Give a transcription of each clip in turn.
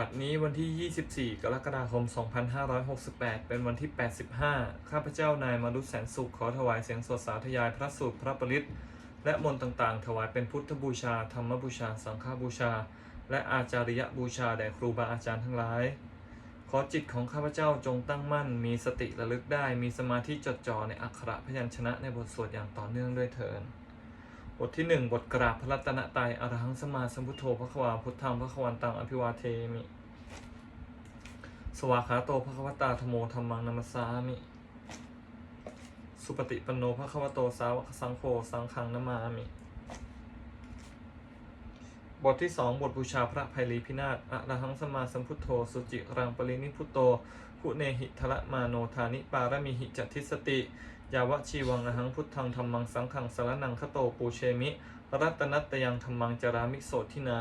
บัดนี้วันที่ 24 กรกฎาคม 2568 เป็นวันที่ 85 ข้าพเจ้านายมารุษแสนสุขขอถวายเสียงสดสาธยายพระสูตรพระปริตและมนต์ต่างๆ ถวายเป็นพุทธบูชา ธรรมบูชา สังฆบูชา และอาจาริยบูชาแด่ครูบาอาจารย์ทั้งหลาย ขอจิตของข้าพเจ้าจงตั้งมั่น มีสติระลึกได้ มีสมาธิจดจ่อในอักขระพยัญชนะในบทสวดอย่างต่อเนื่องด้วยเถิด บทที่หนึ่งบทกราบพระรัตนตรัยอรหังสมาสัมพุทโธพระควาพุทธังพระควันตังอภิวาเทมิ สวากขาโตพระควตาธโมธรรมังนัมสสามิ สุปฏิปันโนพระควโตสาวกสังโฆสังฆังนามามิ บทที่สองบทบูชาพระภัยรีพินาศอระหังสมาสัมพุทโธสุจิรังปรินิพุโตคุเนหิทละมาโนธานิปารมิหิจัตทิสติ ยาวะชีวังอหังพุทธังธรรมังสังฆังสารนังคโตปูเชมิ รัตนัตยังธรรมังจารามิโสทินา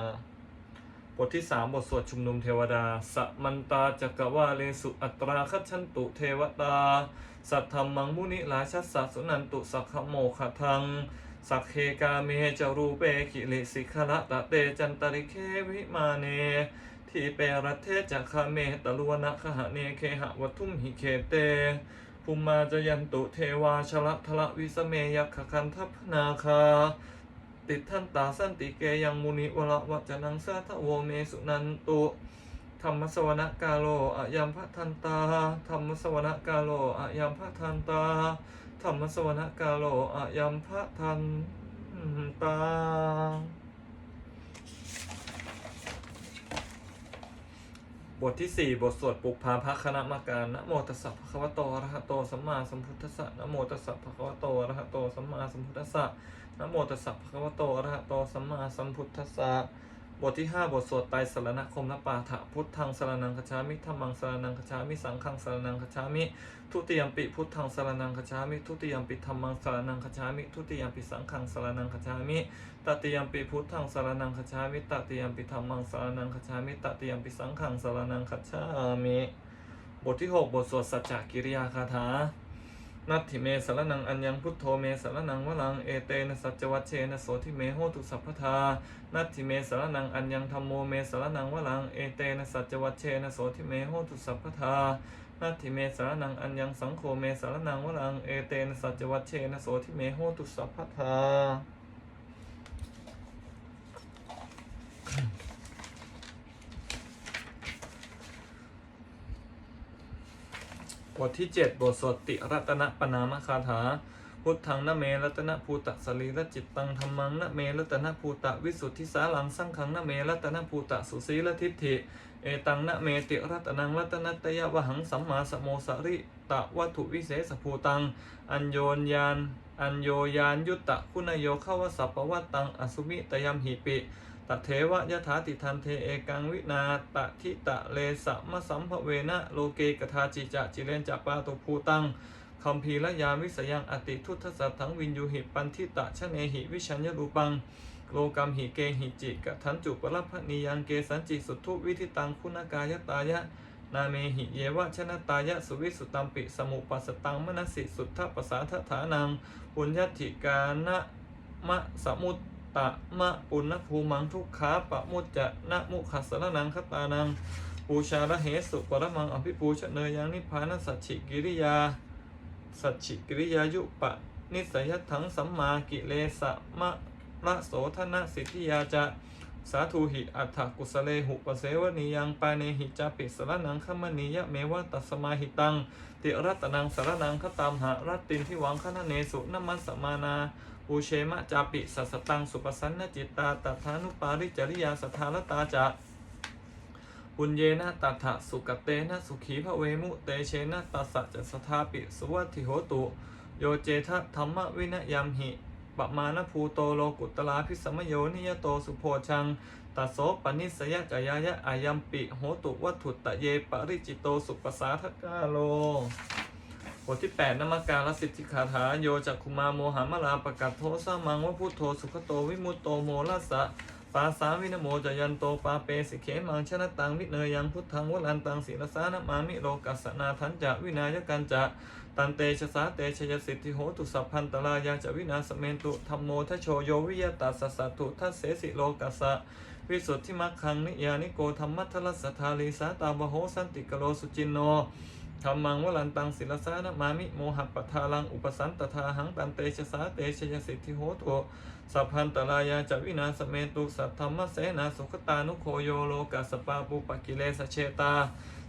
บทที่สามบทสวดชุมนุมเทวดา สมันตาจักรวาเลสุอัตราคัจฉันตุเทวตา สัทธรรมังมุนิราชัสสะสุนันตุสักขโมขะทัง สักเคกาเมจารูเปกิเลสิขละตะเตจันตริเควิมาเนทีเปรัตเทจักขเมตลวนะขหะเนเคหะวัตุมหิเคเต ภูมาจยันตุเทวาชละทละวิสเมยักขคันทัพนาคา ติดท่านตาสันติเกยังมุนิวละวัจนังสาทะโวเมสุนันตุธรรมสวนกาโลอะยัมพระทันตาธรรมสวนกาโลอะยัมพระทันตาธรรมสวนกาโลอะยัมพระทันตา บทที่ 4 บทสวดปลุกพาพระคณะมาการนะโมตัสสะภะคะวะโตอะระหะโตสัมมาสัมพุทธัสสะนะโมตัสสะภะคะวะโตอะระหะโตสัมมาสัมพุทธัสสะนะโมตัสสะภะคะวะโตอะระหะโตสัมมาสัมพุทธัสสะบทที่ 5 บทสวดไตรสรณคมนปาถะพุทธังสรนังคจามิธรรมังสรนังคจามิสังฆังสรนังคจามิ ทุติยมปิพุทธังสารนังคจามิ ทุติยมปิธัมมังสารนังคจามิ ทุติยมปิสังฆังสารนังคจามิ ตติยมปิพุทธังสารนังคจามิ ตติยมปิธรรมังสารนังคจามิ ตติยมปิสังฆังสารนังคจามิ บทที่ 6 บทสวดสัจจกิริยาคาถานัตถิเมสารนังอัญญังพุทโธเมสารนังวลังเอเตนะสัจวัชเชนะโสทิเมโหตุสัพพทา นัตถิเมสารนังอัญญังธรรมโมเมสารนังวลังเอเตนะสัจวัชเชนะโสทิเมโหตุสัพพทา นัตถิเมสารนังอัญญังสังโฆเมสารนังวลังเอเตนสัจวัชเชนโสทิเมโหตุสัพพทาบทที่ 7 บทสวดติรัตนปนามคาถา พุทธังนเมรัตนภูตะสรีระจิตตังธรรมังนเมรัตนภูตะวิสุทธิสาลังสังขังนเมรัตนภูตะสุสีละทิฏฐิ เอตังนะเมติรัตนังรัตนัตยะวหังสัมมาสโมสริตะวัตถุวิเศษภูตัง อัญโยนยาน อัญโยยานยุตตะคุณโยเข้าวสัพปวัตตังอสุมิตยมหิปิตเทวะยถาติทันเทเอกังวินาตะทิตะเลสะมะสัมภเวนะโลเกกทาจิจะจิเรนจัปาตุภูตังคัมภีรยาวิสยังอติทุตสัตถังวินยูหิปันทิตะชะเนหิวิชัญญรูปัง โลกัมหิเกหิจิกะทันจุปรพนิยังเกสันจิสุทุวิธิตังคุณากายตายะ นาเมหิเยวะชนะตายะสุวิสุตัมปิสมุปัสตังมนสิสุทธปสาทฐานังปุญญติกานะมะสมุตตะมะปุณณภูมังทุกขาปะมุจจะนะมุขัสสรนังคตานังปูชาระเหสุปรมังอภิปูชเนยังนิพพานสัจฉิกิริยา สัจฉิกิริยายุปะนิสยถังสัมมากิเลสะมะ ระโสธนะสิทธิยาจะสาธุหิอัฏฐกุสเลหุปเสวนียังปาเนหิจาปิสรนังขมณียะเมวะตัสมาหิตัง ติรัตนังสารนังคตามหารัตตินที่หวังคณเนสุนมัสสมานาปูเชมะจาปิสัสตังสุปสันนจิตตาตัทานุปาริจริยาสทารตาจะปุญเยนะตัทะสุกเตนะสุขีพระเวมุเตเชนะตัสสะจะสทาปิสุวัติโหตุ โยเจทะธรรมวินยามหิ ปะมาณภูโตโลกุตลาพิสมโยนิยโตสุโพชังตัสโสปนิสยกายายะอายัมปิโหตุวัตถุตะเยปริจิโตสุปสาทกาโลบทที่ 8นมการลสิทธิคาถาโยจักคุมาโมหามลาประกัดโทสามังวะพุทโธสุขโตวิมุตโตโมลัสสะปาสาวินโมจยันโตปาเปสิเขมังชนะตังวิเนยังพุทธังวลันตังศิลสานะมามิโลกัสสนาทันจะวินายกันจะ ตันเตชะสาเตชยสิทธิโหตุสัพพันตรายาจวินาสเมนตุธรรมโมทโชโยวิยตัสสะสัตถุทัสเสสิโลกัสสะวิสุทธิมัคคังนิยานิโกธรรมัทลัสทาลีสาตาบโหสันติกโลสุจินโน ธรรมังวลันตังศิลสานะมามิโมหะปทาลังอุปสันตทาหังตันเตชะสาเตชยสิทธิโหตุสัพพันตรายาจวินาสเมตุสัทธรรมเสนาสุขตานุโคโยโลกัสปาปุปกิเลสเชตา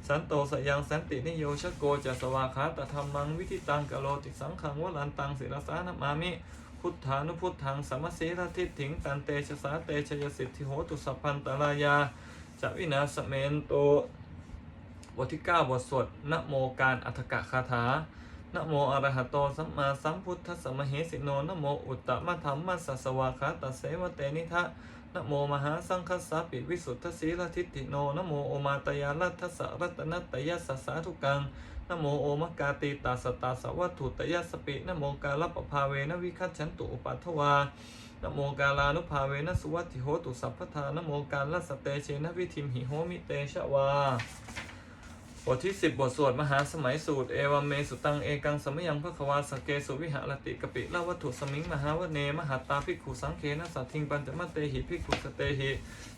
สันโตสยังสันตินิโยชโกจะสวาคาตธรรมังวิธิตังกโลติสังขังวลันตังศิลสานะมามิพุทธานุพุทธังสัมสีรทิถิงตันเตชะสาเตชยสิทธิโหตุสัพพันตรายาจวินาสเมนโต บทที่ 9 บทสวดนโมการอัฏฐกะคาถานโมอระหะโตสัมมาสัมพุทธัสสะมเหสิโนนโมอุตตมะธรรมะสัสสวาคาตเสวะเตนิทะนโมมหาสังคัสสะปิวิสุทธสีลทิฏฐิโนนโมโอมาตยาลัทธัสะรัตนัตยัสสะสาธุกังนโมโอมกาตีตาสตาสวัตถุตยสปินโมกาลปภาเวนวิคัตฉันตุอุปัฏฐวานโมกาลานุภาเวนสุวัตถิโหตุสัพพทานโมกาลสเตเชนะวิธิมหิโหมิเตชะวา บทที่ 10 บทสวดมหาสมัยสูตร เอวัมเมสุตังเอกังสมยังพระควาสเกสุวิหารติกปิลาวัตถุสมิงมหาวเนมหัตตาภิกขุสังเคนะสัตทิงปัญจมเตหิภิกขุสเตหิ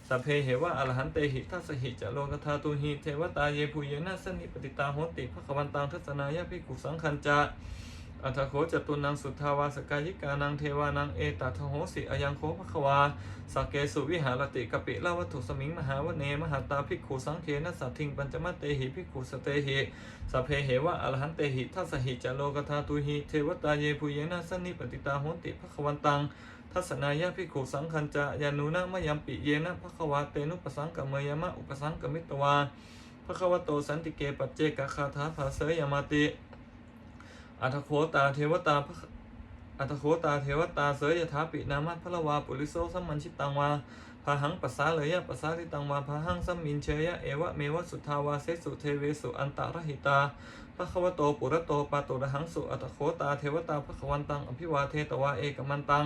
สัพเพเหวะอรหันเตหิทัสสหิจะโลกธาตุหิเทวตาเยภูเยนะสนิปติตาโหติพระควันตังทัศนายะภิกขุสังคัญจะ อัทโขจตุนังสุทธาวาสกายิกานังเทวานังเอตัทโหสิอายังโคภควาสักเกสุวิหารติกปิลาวัตถุสมิงมหาวเนมหัตตาภิกขุสังเคนะสัตถิงปัญจมเตหิภิกขุสเตหิสัพเพเหวะอรหันเตหิทัสหิจโลกธาตุหิเทวตาเยภูเยนะสนิปติตาโหติภควันตังทัศนายะภิกขุสังคัญจะยานุนะมะยัมปิเยนะภควาเตนุปสังกเมยมะอุปสังกมิตวาภควโตสันติเกปัจเจกคาถาภาเสยมาติ อัตโคตาเทวตาพระอัตโคตาเทวตาเสยยถาปินามัพพละวาปุริโสสัมมันชิตังวาพาหังปัสสาเลยะปัสสาลิตังวาพาหังสัมมินเชยะเอวะเมวะสุทาวาเสสุเทเวสุอันตารหิตาพระควโตปุระโตปาโตระหังสุอัตโคตาเทวตาพระควันตังอภิวาเทตวาเอกมันตัง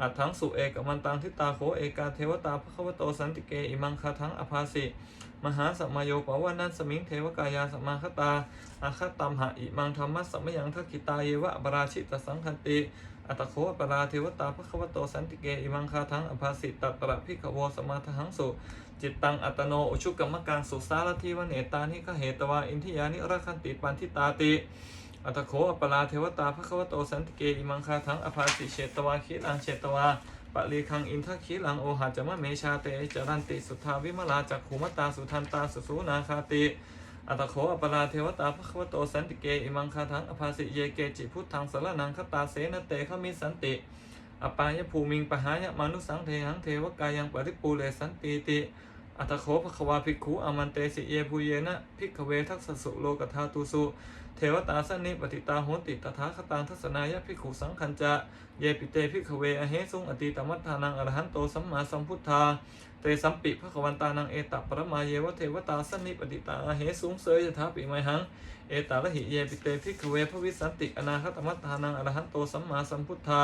อัตถังสุเอกมันตังทิตาโคเอกาเทวตาพระควโตสันติเกอิมังคาทังอภาสิ มหาสัมมาโยปวานันสมิงเทวกายาสัมมาคตาอาคตัมหะอิมังธรรมะสัมยังทักขิตาเยวะปราชิตสังคันติอัตโคปราเทวตาภควโตสันติเกอิมังคาทังอภาสิตตตระพิขวสมาทังสุจิตตังอัตโนอุชุกรรมกังสุสารทีวเนตานิขเหตวาอินทิยานิรักขันติปันทิตาติอัตโคอปราเทวตาภควโตสันติเกอิมังคาทังอภาสิเชตวาคิลังเชตวา ปะลีคังอินทคิลังโอหะจมะเมชาเตจรันติสุทธาวิมลาจักขุมตาสุทันตาสุสูนาคาติอัตโขอปราเทวตาภควโตสันติเกอิมังคาทังอภาสิเยเกจิพุทธังสารนังคตาเสนเตขมิสันติอปายภูมิงปหายะมานุสังเทหังเทวกายังปริปูเลสันติติ อัตโขภควาภิกขุอามันเตสิเยภูเยนะภิกขเวทักษสุโลกธาตุสุเทวตาสนิปฏิตาโหติตถาคตังทัศนายะภิกขุสังคัญจะเยปิเตภิกขเวอเหสุงอติตมัฏฐานังอรหันโตสัมมาสัมพุทธาเตสัมปิภควันตานังเอตัปปรมาเยวะเทวตาสนิปติตาอเหสุงเสยยถาปิไมหังเอตาละหิเยปิเตภิกขเวภวิสันติอนาคตมัฏฐานังอรหันโตสัมมาสัมพุทธา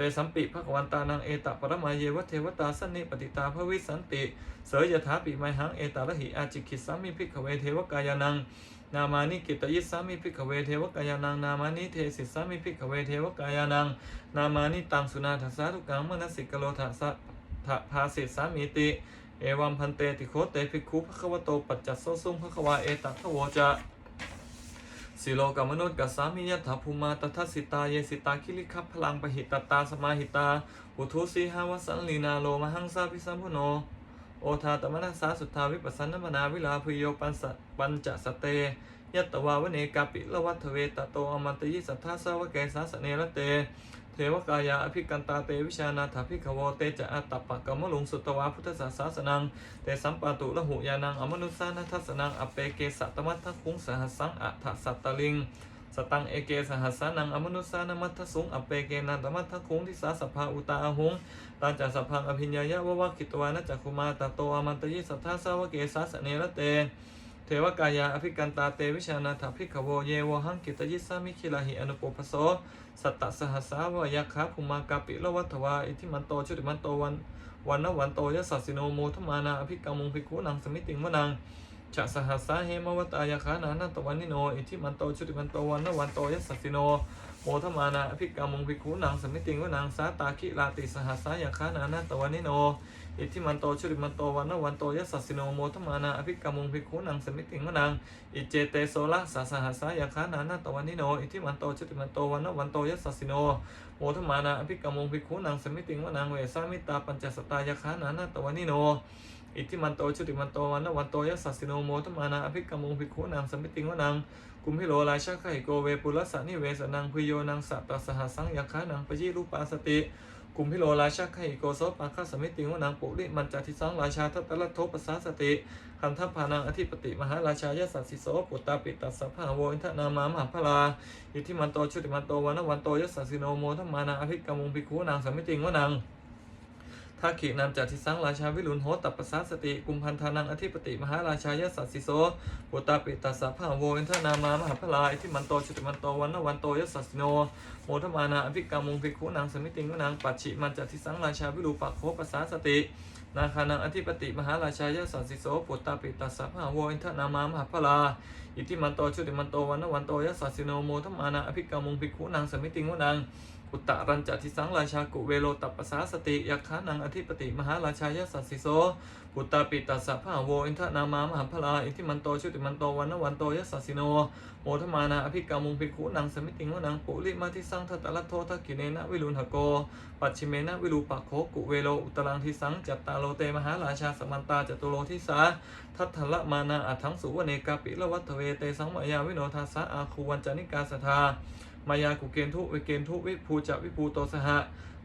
เตสัมปิภควันตานังเอตปรมาเยวเทวตาสนิปติตาภวิสันติ เสยยถาปิไมหังเอตาละหิอาจิคิสามิภิกขเวเทวกายานัง นามานิกิตยิสสามิภิกขเวเทวกายานัง นามานิเทสิสามิภิกขเวเทวกายานัง นามานิตังสุนาทัสสาทุกังมนสิกโลทัสสะภาสิสามิติ เอวัมพันเตติโคเตภิกขุภควโตปัจจัสโสสุงภควาเอตัทโวจะ สิโลกามนุษย์กัสสามิยถาภูมาตทัสสิตาเยสิตาคิลิคัพพลังปหิตตาสมาหิตาอุทุสีหาวสันลีนาโลมหังสาพิสัมพุโน โอทาตมนัสสาสุทธาวิปัสสนมนาวิลาภโยปันสปัญจสเตยัตตวาวเนกาปิละวัตเวตโตอมันตยิสัทธาสาวกเกสาสเนระเต เทวกายาอภิกันตาเตวิชานาถภิกขวเตจะอัตตปะกมลุงสุตวาพุทธศาสสนังเตสัมปาตุละหุยานังอมนุสสานัทสนังอเปเกสัตมัททคุงสหัสสังอัฏสัตตลิงสตังเอเกสหัสานังอมนุสสานมัทสุงอเปเกนันตมัทคุงทิสาสภาอุตาหุงตาจัสพังอภิญญายะวะวะกิตวานะจักคุมาตโตอมันตยิสัทธาสาวเกสาสเนระเต เทวกายาอภิกันตาเตวิชานาถาภิกขโวเยวหังกิตยิสามิคิลาหิอนุปปโสสัตตสหัสสาวะยัคขาภูมากาปิละวัตวาอิทิมันโตชุติมันโตวันวันนวันโตยะสัสสิโนโมทมานาอภิกรรมุงภิกขุนังสมิติงวนัง ชะสหัสสาเหมวัตายาคานานันตวันนิโน อิทิมันโตชุติมันโตวันนวันโตยัสสสิโน โมทมานาอภิกามุงภิกขุนางสมิติงวนางสาตาคิลาติสหัสสายาคานานันตวันนิโน อิทิมันโตชุติมันโตวันนวันโตยัสสสิโน โมทมานาอภิกามุงภิกขุนางสมิติงวนางอิเจเตโซละสาสหัสสายาคานานันตวันนิโน อิทิมันโตชุติมันโตวันนวันโตยัสสสิโน โมทมานาอภิกามุงภิกขุนางสมิติงวนางเวสามิตาปัญจสตายาคานานันตวันนิโน อิทิมันโตชุติมันโตวันนวันโตยัสสสิโนโมทมานาอภิกามุงภิกขุนางสมิติงวนางกุมพิโลราชาไขโกเวปุรสะนิเวสนังพุโยนังสัตตสหสังยักขานังปยิรูปาสติกุมพิโลราชาไขโกโสปาคาสมิติงวนังปุริมันจติสังราชาทัตตละโทปสาสติคันทัพพานังอธิปติมหาราชายสัสสิโสปุตตาปิตัสสะภาโวอินทนามามหาพลาอิทิมันโตชุติมันโตวันนวันโตยัสสสิโนโมทัมมานังอภิกรรมุงภิกขุนางสมิติงวนัง ทักขีนามจากทิสังราชาวิรุณโหตับปปสาสติกุมพันธานังอธิปติมหาราชายสัสสิโสปุตตาปิตัสสะภาโวอินทนามามหาพลาอิทิมันโตชุติมันโตวันนวันโตยัสสสิโนโมทมานาอภิกรรมุงภิกขุนางสมิติงวนางปัจฉิมันจากทิสังราชาวิรูปักโคประสาสติ นาคานังอธิปติมหาราชายสัสสิโสปุตตาปิตัสสะภาโวอินทนามามหาพลาอิทิมันโตชุติมันโตวันนวันโตยัสสสิโนโมทมานาอภิกรรมุงภิกขุนางสมิติงวนาง อุตตรัญจทิสังราชากุเวโลตัปปสาสติยักขานังอธิปติมหาราชายสัสสิโสปุตตาปิตัสสะภาโวอินทนามามหาพลาอิทิมันโตชุติมันโตวันนวันโตยัสสิโนโมทมานาอภิกามุงภิกขุนังสมิติงวนังปุริมาทิสังทัตตะลัทโททักกิเนนะวิรุณหโก ปัจฉิเมนะวิรูปักโคกุเวโลอุตรังทิสังจัตตาโลเตมหาราชาสมันตาจตุโลทิสาทัตถละมานาอัถังสุวเนกาปิละวัตเวเตสังมายาวิโนทาสะอาคูวันจานิกาสทา มายากุเกณทุวิเกณทุวิภูจะวิภูโตสหะ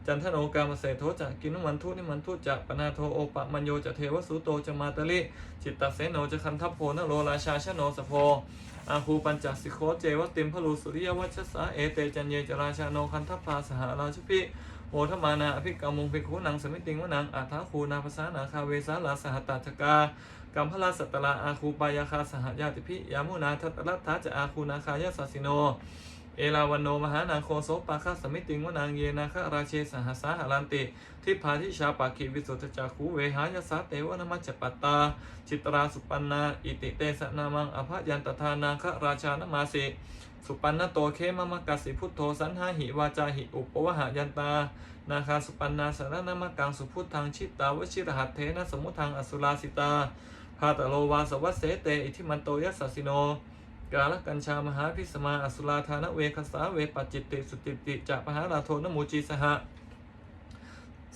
จันทโนกามเสโทจะกินวันทุนิมันทุจะปนาโทโอปะมัญโยจะเทวสุโตจะมาตลิจิตตเสโนจะคันทัพโพนโรราชาชโนสโพอาคูปัญจสิโคเจวติมพลูสุริยวัชสาเอเตจันเยจราชาโนคันทัพพาสหราชพิโอทมานาอภิกามุงภิกขุนังสมิติงวนังอัฏฐาคูนาภาษานาคาเวสาลาสหตัจกากัมพลาสัตตลาอาคูปายาคาสหญาติพิยามุนาทัตตลัตถาจะอาคูนาคายาสัสสิโน เอราวันโนมหานาโคโสปาคาสมิติงวนางเยนาคราเชสหสาหารันติทิพาทิชาปาคิวิสุทธจักขูเวหายาสาเตวนามัจจปตา จิตราสุปันนา อิติเตสนามังอภยันตทานาคราชานมาสิสุปันนโตเคมมกัสสิพุทโธสันหาหิวาจาหิอุปวหายันตา นาคาสุปันนาสารนามกังสุพุทธังชิตตาวชิรหัตเทนะสมุทังอสุราสิตาพาตโลวาสวัสเสเตอิทิมันโตยัสสิโน กาลกัญชามหาพิสมาอสุราธานเวคสาเวปจิตติสุติติจะปหาราโทนโมูจีสหะ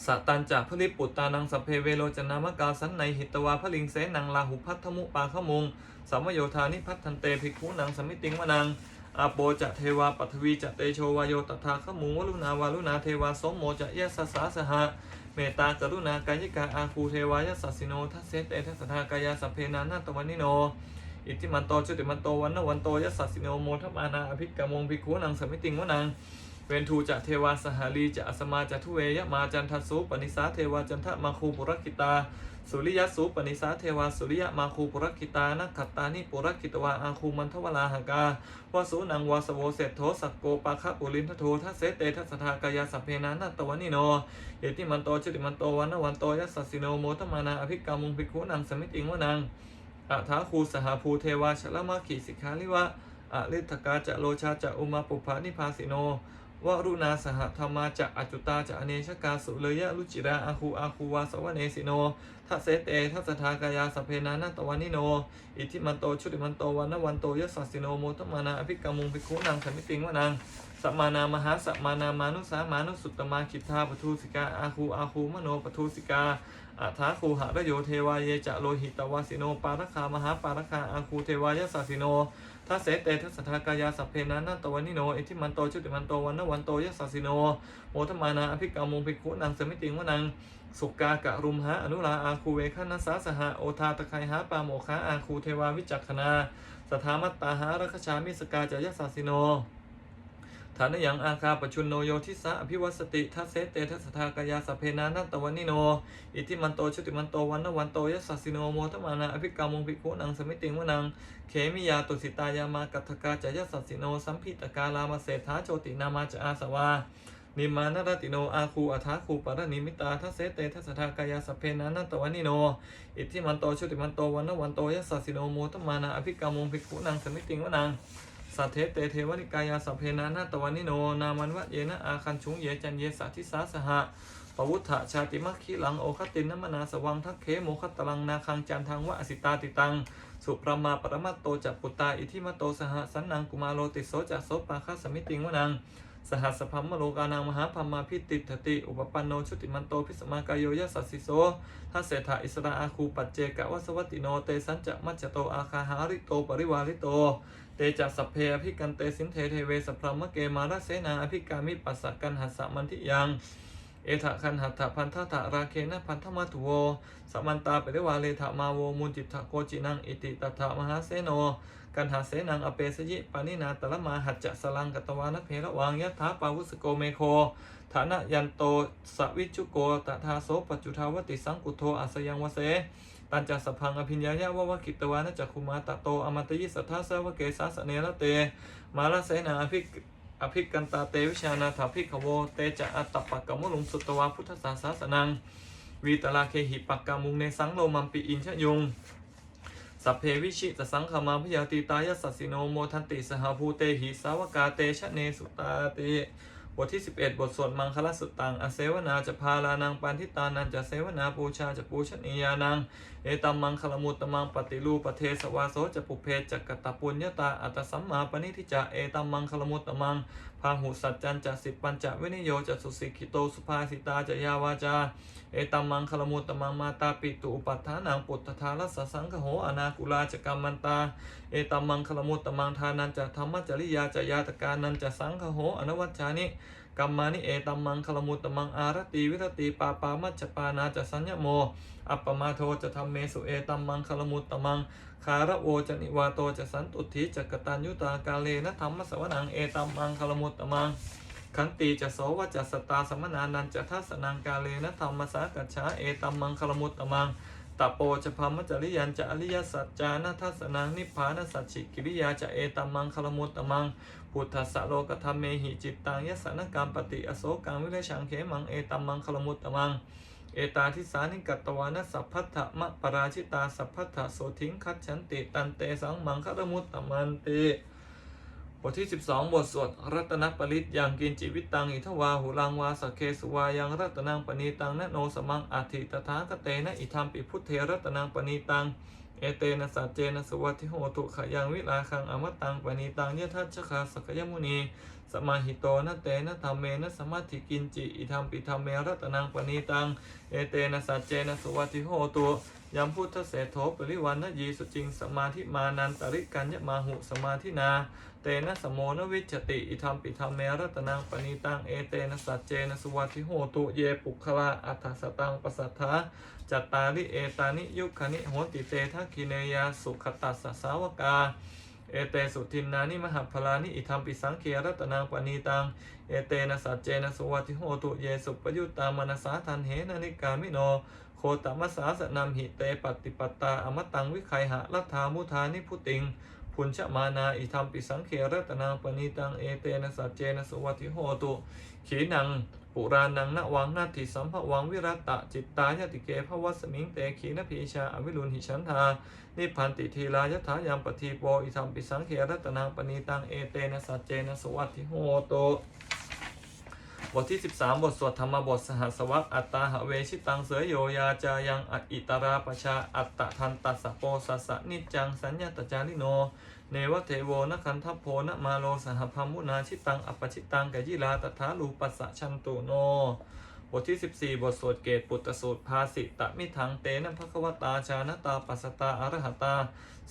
สตันจากพลิปุตตานังสัพเพเวโรจนามกาสันในหิตวาพลิงเสนังลาหุพัทธมุปาขมุงสัมโยธานิพัฒทันเตภิกขุนังสมิติงวนังอาโปจะเทวาปัทวีจะเตโชวายโยตถาขมุงวลุนาวาลุนาเทวาสมโมจะยะสสาสหะเมตตากรุณากายกาอาคูเทวายสัสสิโนทัสเสเตทัสสทากายาสัพเพนานาตวันิโน อิติมันโตชุติมันโตวันนวันโตยัสสสิโนโมทมานาอภิกามงภิกขุนังสมิติงวนังเวนทูจะเทวาสหารีจะอสมาจะทุเวยะมาจันทสุปนิสาเทวาจันทมาคูปุรคิตา สุริยสุปนิสาเทวาสุริยมาคูปุรคิตานักขัตตานิปุรคิตวาอาคูมันทวลาหกาวาสุนังวาสโวเศรษโทสักโกปะคะปุรินทโททัสเสเตทัสทากายาสัพเพนานัตวันนิโนเอติมันโตชุติมันโตวันนวันโตยัสสสิโนโมทมานาอภิกามุงภิกขุนังสมิติงวนัง อัฐาคูสหภูเทวาชลมาขีสิกขาลิวะอะลิทกาจะโลชาจะอุมาปุภานิพาสิโนวรุณาสหธรรมาจะอจุตาจะอเนชกาสุเลยะลุจิราอาคูอาคูวาสวเนสิโนทัสเสเตทัสสทากายาสเพนานาตวันนิโน อิทิมันโตชุติมันโตวันนวันโตยสสสิโนโมทมานาอภิกามุงภิกขุนังสมิติงวนังสัมมานามหาสัมมานามานุสามานุสุตตมาคิทธาปทุสิกาอาคูอาคูมโนปทุสิกา อัฐาคูหะระโยเทวาเยจะโลหิตวาสิโน ปารคามหาปารคาอาคูเทวายสัสิโนทัสเสเตทัสทากายาสัพเพนานันตวันนิโนเอทิมันโตชุติมันโตวันนวันโตยสัสิโนโมทมานาอภิกามุงภิกขุนังสมิติงวนังสุกากะรุมหาอนุลาอาคูเวคันนัสสาสหะโอทาตะไคหาปาโมคะอาคูเทวาวิจักขณาสถามัตตาหารัคชามิสกาจยสัสิโน ฐานยังอาคาปชุนโนโยทิสะอภิวัสติทัเสเตทัสทากายาสเพนานัตวันนิโน อิทิมันโตชุติมันโตวันนวันโตยัสสสิโนโมทมานาอภิกามงภิกขุนังสมิติงวนังเขมิยาตุสิตายามากัตถกาจายสัสสิโนสัมพิตกาลามาเศรษฐาโจตินามาจอาสวานิมานรติโนอาคูอัฐาคูปารนิมิตาทัเสเตทัสทากายาสเพนานัตวันนิโน อิทิมันโตชุติมันโตวันนวันโตยัสสสิโนโมตมานาอภิกามงภิกขุนังสมิติงวนัง สัทเทเตเทวนิกายาสัพเพนานาตวันิโน นามันวะเยนะอาคันชุงเยจันเยสัทิสาสหะปวุฒะชาติมัคคิลังโอคตินนมนาสวังทักเขโมคตลังนาคังจันทังวะอสิตาติตัง สุปรมาปรมัตโตจัปุตตาอิทิมโตสหสันนังกุมาโลติโสจักโสปาคัสมิติงวนังสหัสพัมมโลกานังมหาพัมมาพิติทติ อุปปันโนชุติมันโตพิสมากายโยยัสสสิโสทัสเสถาอิสราอาคูปัจเจกะวัสวัตติโนเตสัญจะมัจจโตอาคาหาริโตปริวาริโต เตจัสสเพอภิกันเตสินเทเทเวสพรมเกมาราเสนาอภิกามิปัสสะกันหัสสะมันทิยังเอถะคันหัตถะพันธะถะราเคนะพันธมัตุโวสัมมันตาเปริวาเลถะมาโวมุนจิตถะโกจินังอิติตัถะมหาเสโน กันหาเสนังอเปสยิปานินาตละมาหัจจะสลังกตวานเพระวังยัถาปาวุสโกเมโคฐานะยันโตสวิจุโกตถาโสปัจจุทาวติสังกุโทอาสยังวเส ตันจัสสพังอภิญญายะวะวะกิตวานจักคุมาตะโตอมตยิสัทธาสวะเกสาสเนระเต มาลเสนาอภิกอภิกันตาเตวิชานาถาภิกขโวเตจะอัตตปะกมุลุงสุตวาพุทธศาสสนังวีตลาเคหิปักกามุงเนสังโลมัมปิอินชยุงสัพเพวิชิตสังขมาพยาติตายสัสสิโนโมทันติสหภูเตหิสาวกาเตชะเนสุตาเต บทที่ 11 บทสวดมังคลสุตตัง อเสวนาจะพาลานังปันทิตานันจะเสวนาปูชาจะปูชนียานัง เอตัมมังคลมุตตมังปฏิรูปเทสวาโสจะปุเพจักกตปุญญาตาอัตสัมมาปณิทิจะ เอตัมมังคลมุตตมัง พาหุสัจจันจะสิปัญจะวินิโยจะสุสิกิโตสุภาสิตาจะยาวาจา เอตัมมังคลมุตตมังมาตาปิตุอุปัฏฐานังปุตตทารัสสังคโหอนาคุลาจะกรรมันตา เอตัมมังคลมุตตมังทานันจะธรรมจริยาจะยาตการนันจะสังคโหอนวัชชานิ กัมมานิเอตัมมังคลมุตตมังอารติวิรติปาปามัจจปานาจะสัญญโม อัปปมาโทจะทำเมสุเอตัมมังคลมุตตมังคาระโวจะนิวาโตจะสันตุทิจักกตัญยุตากาเลนะธรรมสวนังเอตัมมังคลมุตตมังขันติจะโสวจัสตาสมนานันจะทัสนังกาเลนะธรรมสากัจฉาเอตัมมังคลมุตตมังตโปจะพัมมจริยันจะอริยสัจจานะทัสนังนิพพานสัจฉิกิริยาจะเอตัมมังคลมุตตมังพุทธสโลกธรรมเมหิจิตตังยสนกรรมปฏิอโศกังวิเลชังเขมังเอตัมมังคลมุตตมัง เอตาทิสานิกัตวานสัพพัทธะมะปราชิตาสัพพัทธะโสทิงคัจฉันติตันเตสังมังคารมุตตมันติบทที่ 12 บทสวดรัตนปริตยังกินจิวิตตังอิทวาหุลังวาสเคสุวายังรัตนังปณีตังนโนสมังอัติตถาคเตนะอิทัมปิพุทเทรัตนังปณีตัง เอเตนะสัจเจนะสวัติโหตุขยังวิลาคังอมตังปณีตังยะทัชคาสกยมุนีสมาหิโตนะเตนะธรรมเมนะสมาธิกินจิอิทัมปิธรรมเมรัตนังปณีตังเอเตนะสัจเจนะสวัติโหตุยัมพุทธเสโถปริวันนะยีสุจิงสมาธิมานันตริกัญญมาหุสมาธินาเตนะสมโนวิจติอิทัมปิธรรมเมรัตนังปณีตังเอเตนะสัจเจนะสวัติโหตุเยปุคลาอัฏฐสตังปสัทธา จัตตาริเอตานิยุคคณิโหติเตทักขิเนยาสุขตัสสะสาวกา เอเตสุทินนานิมหาพลานิอิทัมปิสังเขรัตนังปณีตัง เอเตนะสัจเจนะสวัติโหตุเยสุปยุตตามนสาทันเหนะนิกามิโน โคตมัสสาสนามหิเตปฏิปตาอมตังวิไคหะรัฐามุธานิพุติงพุญชมานาอิทัมปิสังเขรัตนังปณีตัง เอเตนะสัจเจนะสวัติโหตุ ขีนัง ปุรานังนวังนาทิสัมภวังวิรัตตะ จิตตายติเกภวัสมิงเตขีนพีชาอวิรุณหิฉันทา นิพันติทีลายถายามปทีโปอิทัมปิสังเขรัตนังปณีตังเอเตนะสัจเจนะสวัติโหโตบทที่ 13 บทสวดธรรมบทสหัสวัตอัตตาหะเวชิตังเสยโยยาจายังอัตอิตาราปชาอัตตะทันตัสสะโปสัสสะนิจจังสัญญาตจาริโน เนวเทโวนคันทัพโพนะมาโลสหพัมมุนาชิตัง อัปชิตังกยิลาตถาลูปัสสะชันตุโน บทที่ 14 บทสวดเกตปุตตสูตรภาสิตะมิทังเตนะภควตาชานตาปัสตาอรหตา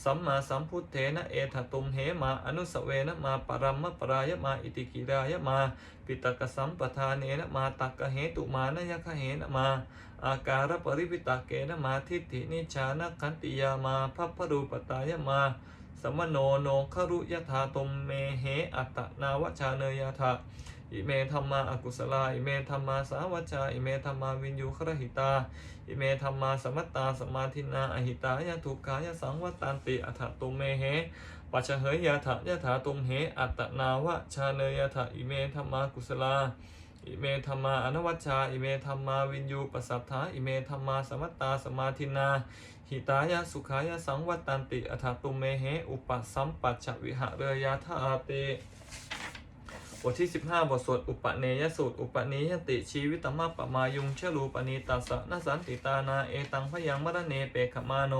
สัมมาสัมพุทเทนะเอถตุมเหมาอนุสเวนะมาปรัมมะปรายมาอิติกิรายมาปิตกสัมปทานเนนะมาตักกะเหตุมานยคะเหนะมา อาการปริวิตาเกนะมาทิฏฐินิชานะขันติยามาพัพพรูปตายมา สมโนโนครุยธาตมเมเหอัตนาวชาเนยธาอิเมธรรมาอกุศลาอิเมธรรมาสาวจาอิเมธรรมาวินยูครหิตา อิเมธรรมาสมัตตาสมาธินาอหิตายะทุกขายสังวัตันติอัฏฐตุเมเหปัจเฉเหยยะถะยะถาตุมเหอัตนาวชาเนยธาอิเมธรรมากุศลาอิเมธรรมาอนวัชชา อิเมธรรมาวินยูปสัทธาอิเมธรรมาสมัตตาสมาธินา หิตายะสุขายะสังวัตตันติอัฏฐตุเมเหอุปสัมปัชวิหะเรยาธาเตบทที่ 15 บทสวดอุปเนยสูตร อุปนิยติชีวิตมะปะมายุงชลูปณีตัสะนสันติตานาเอตังพยังมรเนเปขมาโน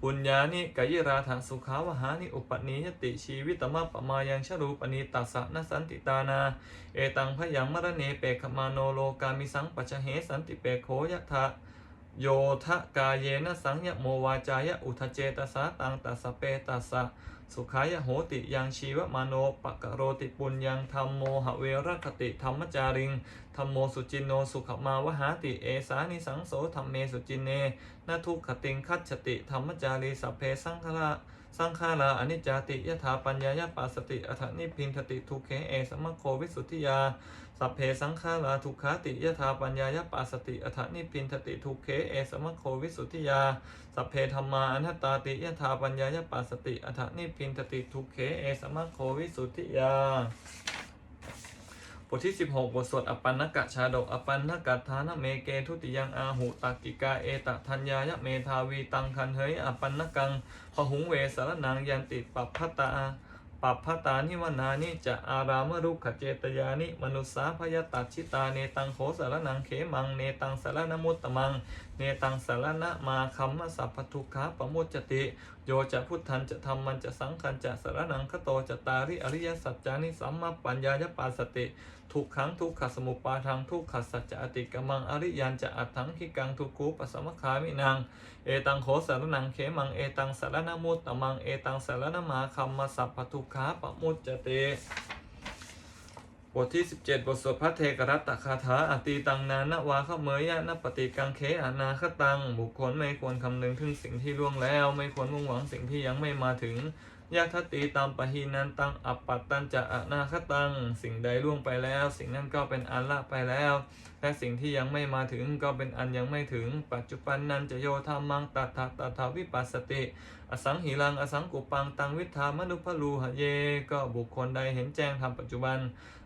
ปุญญานิกายราถาสุขาวหานิอุปนิยติชีวิตมะปะมายังชลูปณีตัสะนสันติตานาเอตังพยังมรเนเปขมาโนโลกามิสังปัจจเหสันติเปโคยะทะ โยทะกาเยนะสังยะโมวาจายะอุทเจตสาตังตัสสเปตัสสะสุขายโหติยังชีวมโนปะกะโรติปุญยังธรรมโมหเวรคติธรรมจาริงธรรมโมสุจินโนสุขมาวหาติเอสานิสังโสธรรมเมสุจินเนนทุกขติงคัจฉติธรรมจารีสัพเพสังฆรา สังขาราอนิจจติยถาปัญญายปัสสติอัฏนิพินทติทุเคเอสมะโควิสุทธิยาสัพเพสังขาราทุกขาติยถาปัญญายปัสสติอัฏนิพินทติทุเคเอสมะโควิสุทธิยาสัพเพธรรมาอนัตตาติยถาปัญญายปัสสติอัฏนิพพินทติทุเคเอสมะโควิสุทธิยา บทที่ 16 บทสวดอปันนกะชาดก อปันนกัฏฐานเมเกทุติยังอาหุตักกิกาเอตทัญญายะเมทาวีตังคันเฮยอปันนกังพหุงเวสารนังยันติปัปพตาปัปพตานิวนานิจะอารามรุขเจตยานิมนุสสาพยตัชิตาเนตังโขสารนังเขมังเนตังสารนมุตตมัง เนตังสารณะมาคัมมะสัพพทุกขาปมุจจติ โยจะพุทธันจะธรรมันจะสังขันจะสารนังคโตจะตาริอริยสัจจานิสัมมาปัญญายปาสติ ทุกขังทุกขสมุปปาทังทุกขสัจจะอติกมังอริยันจะอัตถังคิกังทุกคูปสมคามินัง เอตังโขสารนังเขมังเอตังสารนมุตตมังเอตังสารนมาคัมมะสัพพทุกขาปมุจจติบทที่ 17 บทสวดพระเทกรัตตคาถาอตีตังนานวาขเมยยะนปฏิกังเคอนาคตัง บุคคลไม่ควรคำนึงถึงสิ่งที่ล่วงแล้ว ไม่ควรมุ่งหวังสิ่งที่ยังไม่มาถึง ยะทัตติตามปะหีนันตังอัปปัตตันจะอนาคตัง สิ่งใดล่วงไปแล้ว สิ่งนั้นก็เป็นอันละไปแล้ว และสิ่งที่ยังไม่มาถึงก็เป็นอันยังไม่ถึง ปัจจุบันนั้นจะโยธามังตัทธะตัทวิปัสสติ อสังหิรังอสังกุปังตังวิธามนุพลูหะเย ก็บุคคลใดเห็นแจ้งทำปัจจุบัน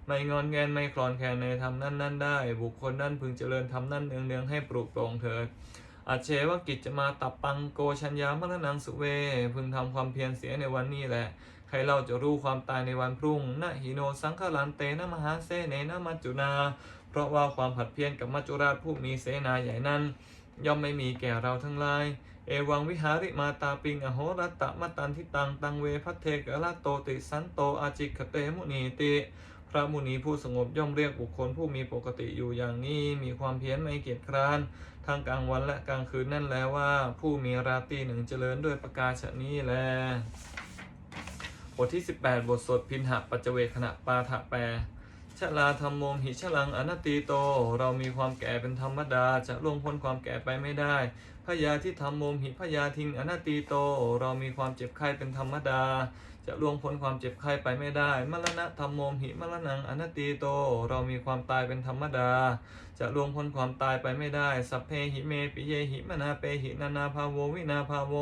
ไม่งอนแงนไม่คลอนแคลนในธรรมนั้นนั้นได้ บุคคลนั้นพึงเจริญธรรมนั้นเนืองเนืองให้ปลูกโปร่งเถิด อาเชวกิจจะมาตับปังโกชัญญามรณังสุเว พึงทำความเพียรเสียในวันนี้แหละ ใครเราจะรู้ความตายในวันพรุ่งนะหิโนสังขลันเตนะมหาเสเนนะมัจจุนา เพราะว่าความผัดเพี้ยนกับมัจจุราชผู้มีเสนาใหญ่นั้น ย่อมไม่มีแก่เราทั้งหลาย เอวังวิหาริมาตาปิงอโหรัตตะมตันทิตังตังเวพัทเทกะละโตติสันโตอาจิกเตมุนีติพระมุนีผู้สงบย่อมเรียกบุคคลผู้มีปกติอยู่อย่างนี้มีความเพียรไม่เกียจคร้าน ทั้งกลางวันและกลางคืนนั่นแล้วว่า ผู้มีราตรีหนึ่งเจริญด้วยประกาศนี้แลบทที่ 18 บทสวดพินหะปัจเจเวขณะปาฐะแปลชลาธรรมโมหิชลังอนัตติโต เรามีความแก่เป็นธรรมดา จะล่วงพ้นความแก่ไปไม่ได้ พยาที่ธรรมโมหิพยาทิงอนัตติโต เรามีความเจ็บไข้เป็นธรรมดา จะล่วงพ้นความเจ็บไข้ไปไม่ได้ มรณะธรรมโมหิมรณังอนัตติโต เรามีความตายเป็นธรรมดา จะล่วงพ้นความตายไปไม่ได้ สัพเพหิเมปิเยหิมนาเปหินานาภาโววินาภาโว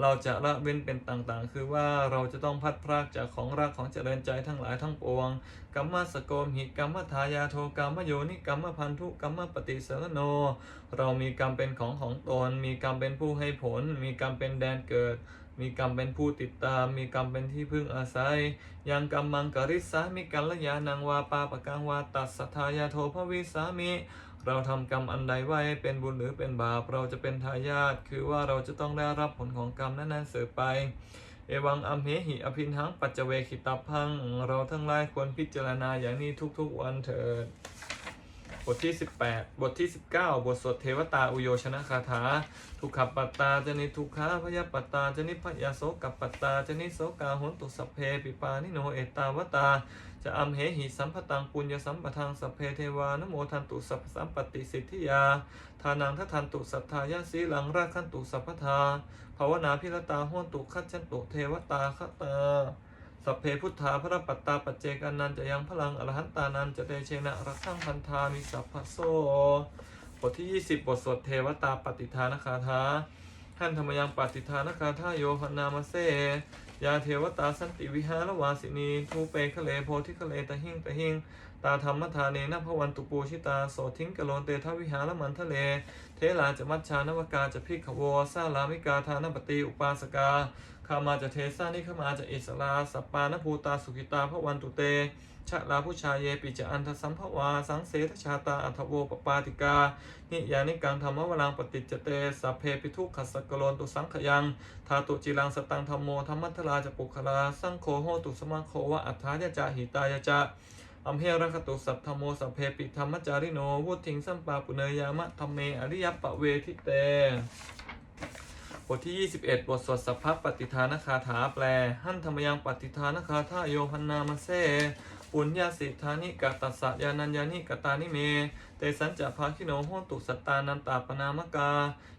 เราจะละเว้นเป็นต่างๆ คือว่าเราจะต้องพัดพรากจากของรักของเจริญใจทั้งหลายทั้งปวงกัมมสโกมหิกัมมทายาโทกัมมโยนิกัมมพันธุกัมมปฏิสรโน เรามีกรรมเป็นของของตน มีกรรมเป็นผู้ให้ผล มีกรรมเป็นแดนเกิด มีกรรมเป็นผู้ติดตาม มีกรรมเป็นที่พึ่งอาศัย ยังกรรมมังกริสามิกัลยานังวาปาปะกังวาตัสสทายาโทภวิสามิ เราทำกรรมอันใดไว้เป็นบุญหรือเป็นบาป เราจะเป็นทายาท คือว่าเราจะต้องได้รับผลของกรรมนั้นๆเสือไป เอวังอัมเหหิอภินหังปัจเจเวขิตาพัง เราทั้งหลายควรพิจารณาอย่างนี้ทุกๆวันเถิด บทที่ 18 บทที่ 19 บทสวดเทวตาอุโยชนะคาถา ทุกขปัตตาจนิทุกขาพยาปัตตาจนิพยาโสกัปปัตตาจนิโสกาหุนตุสัพเพปิปานิโนเอตาวตา จะอัมเหหิสัมปตังปุญญสัมปทังสเพเทวานโมทันตุสัพสัมปติสิทธิยา ทานังทัทันตุสัทธายาสีหลังราคันตุสัพพทาภาวนาพิรตาห้วนตุคัจฉันตุเทวตาคตา สัพเพพุทธาพระปัตตาปัจเจกันนันจะยังพลังอรหันตานันจะเดเชนะรักขังพันธามิสัพพะโซบทที่ 20 บทสวดเทวตาปฏิทานคาถาท่านธรรมยังปฏิทานคาถาโยหนามาเซยาเทวตาสันติวิหารวาสินีทูเปคะเลโพธิคะเลตะหิงตะหิงตาธรรมทาเนนพวันตุปูชิตาโสทิงกะโลนเตทวิหารมันทะเล เทลาจะมัชชานวกาจะพิกขโวซาลามิกาทานปฏิอุปาสกา คามาจะเทสานิขามาจะอิสลาสปานภูตาสุขิตาพระวันตุเต ชะลาผู้ชายเยปิจะอันทสัมภวา สังเสทชาตาอัทโวปปาติกา นิยานิกังธรรมวรังปฏิจจเตสัพเพปิทุขสสกโลนตุสังขยัง ทาตุจิรังสตังธรรมโมธรรมัทลาจะปุคลา สังโฆโหตุสมาโควะอัฏฐายจาหิตายจะอัมเพรคตุสัทธโมสัพเพปิธรรมจาริโนวุทิงสัมปาปุเนยามะธรรมเมอริยปะเวทิเต บทที่ 21 บทสวดสัพพปฏิทานคาถาแปล หันธรรมยังปฏิทานคาถาโยหันนามเซปุญญาสิทธานิกาตัสสะยานัญญานิกตานิเม เตสัญจะภาคิโนโหตุสัตตานันตาปนามกา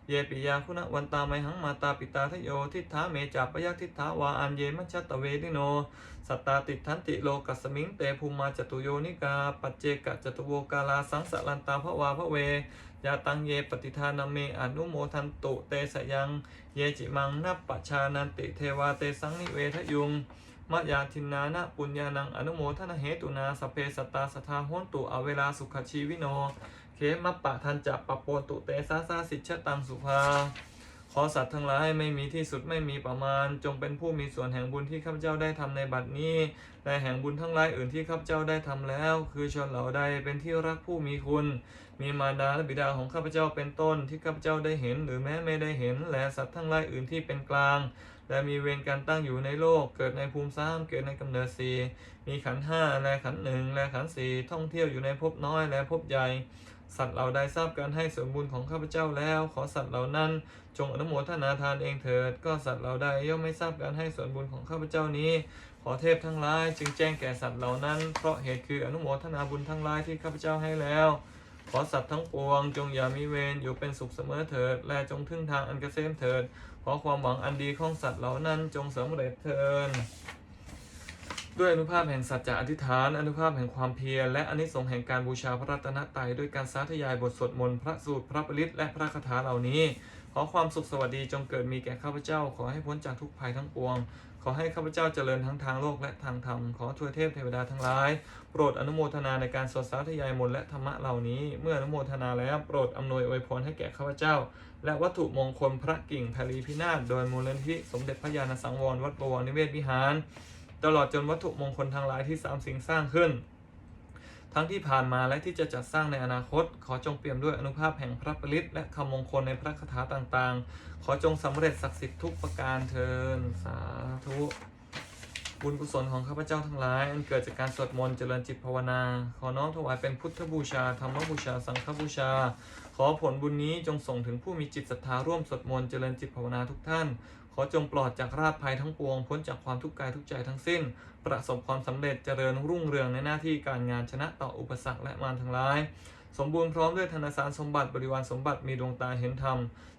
เยปิยาคุณวันตาไมหังมาตาปิตาทโยทิฏฐาเมจาปยักทิฏฐาวาอันเยมัชชตเวดิโน สัตตาติทันติโลกัสมิงเตภูมาจตุโยนิกา ปัจเจกะจตุโวกาลาสังสลันตาภวาภเว ยาตังเยปฏิทานาเมอนุโมทันตุเตสยัง เยจิมังนัปปชานันติเทวาเตสังนิเวทยุงมะยาทินนานะปุญญานังอนุโมทนาเหตุนาสเพสตาสทธาโหนตุอเวลาสุขชีวิโน เคมัปปะทันจะปะโปนตุเตสาสาสิชตังสุภา ขอสัตว์ทั้งหลายไม่มีที่สุดไม่มีประมาณ จงเป็นผู้มีส่วนแห่งบุญที่ข้าพเจ้าได้ทำในบัดนี้ และแห่งบุญทั้งหลายอื่นที่ข้าพเจ้าได้ทำแล้ว คือชนเหล่าใดเป็นที่รักผู้มีคุณ มีมารดาและบิดาของข้าพเจ้าเป็นต้นที่ข้าพเจ้าได้เห็น หรือแม้ไม่ได้เห็น และสัตว์ทั้งหลายอื่นที่เป็นกลาง และมีเวรการตั้งอยู่ในโลก เกิดในภูมิสามเกิดในกำเนิดสี่มีขันห้าและขันหนึ่งและขันสี่ท่องเที่ยวอยู่ในภพน้อยและภพใหญ่สัตว์เหล่าใดทราบการให้ส่วนบุญของข้าพเจ้าแล้ว ขอสัตว์เหล่านั้น จงอนุโมทนาทานเองเถิด ก็สัตว์เหล่าใดย่อมไม่ทราบการให้ส่วนบุญของข้าพเจ้านี้ ขอเทพทั้งหลายจึงแจ้งแก่สัตว์เหล่านั้น เพราะเหตุคืออนุโมทนาบุญทั้งหลายที่ข้าพเจ้าให้แล้ว ขอสัตว์ทั้งปวง จงอย่ามีเวรอยู่เป็นสุขเสมอเถิด และจงทึ่งทางอันเกษมเถิด ขอความหวังอันดีของสัตว์เหล่านั้นจงสำเร็จเถิดด้วยอนุภาพแห่งสัจจะอธิษฐาน อนุภาพแห่งความเพียร และอนิสงส์แห่งการบูชาพระรัตนตรัยด้วยการสาธยายบทสวดมนต์พระสูตรพระปริตและพระคาถาเหล่านี้ ขอความสุขสวัสดีจงเกิดมีแก่ข้าพเจ้า ขอให้พ้นจากทุกภัยทั้งปวง อให้ข้าพเจ้าเจริญทั้งทางโลกและทางธรรม ขอทวยเทพเทวดาทั้งหลาย โปรดอนุโมทนาในการสวดสาธยายมนต์และธรรมะเหล่านี้ เมื่ออนุโมทนาแล้วโปรดอำนวยอวยพรให้แก่ข้าพเจ้า และวัตถุมงคลพระกิ่งแพรีพินาศโดยมูลนิธิสมเด็จพระญาณสังวรวัดบวรนิเวศวิหาร ตลอดจนวัตถุมงคลทางหลายที่สามสิ่งสร้างขึ้น ทั้งที่ผ่านมาและที่จะจัดสร้างในอนาคต ขอจงเปี่ยมด้วยอนุภาพแห่งพระปริตและคำมงคลในพระคาถาต่างๆ ขอจงสำเร็จศักดิ์สิทธิ์ทุกประการเทินสาธุบุญกุศลของข้าพเจ้าทั้งหลายอันเกิดจากการสวดมนต์เจริญจิตภาวนา ขอน้อมถวายเป็นพุทธบูชาธรรมบูชา สังฆบูชา ขอผลบุญนี้จงส่งถึงผู้มีจิตศรัทธาร่วมสวดมนต์เจริญจิตภาวนาทุกท่าน ขอจงปลอดจากราชภัยทั้งปวงพ้นจากความทุกข์กายทุกใจทั้งสิ้น ประสบความสำเร็จเจริญรุ่งเรืองในหน้าที่การงานชนะต่ออุปสรรคและมารทั้งหลาย สมบูรณ์พร้อมด้วยธนสารสมบัติบริวารสมบัติมีดวงตาเห็นธรรม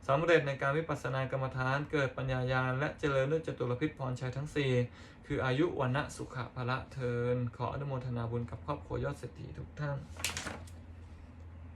สำเร็จในการวิปัสสนากรรมฐานเกิดปัญญายาณและเจริญด้วยจตุรพิษพรชัยทั้ง 4 คืออายุวันนะสุขะพละเทิน ขออนุโมทนาบุญกับครอบครัวยอดเศรษฐีทุกท่าน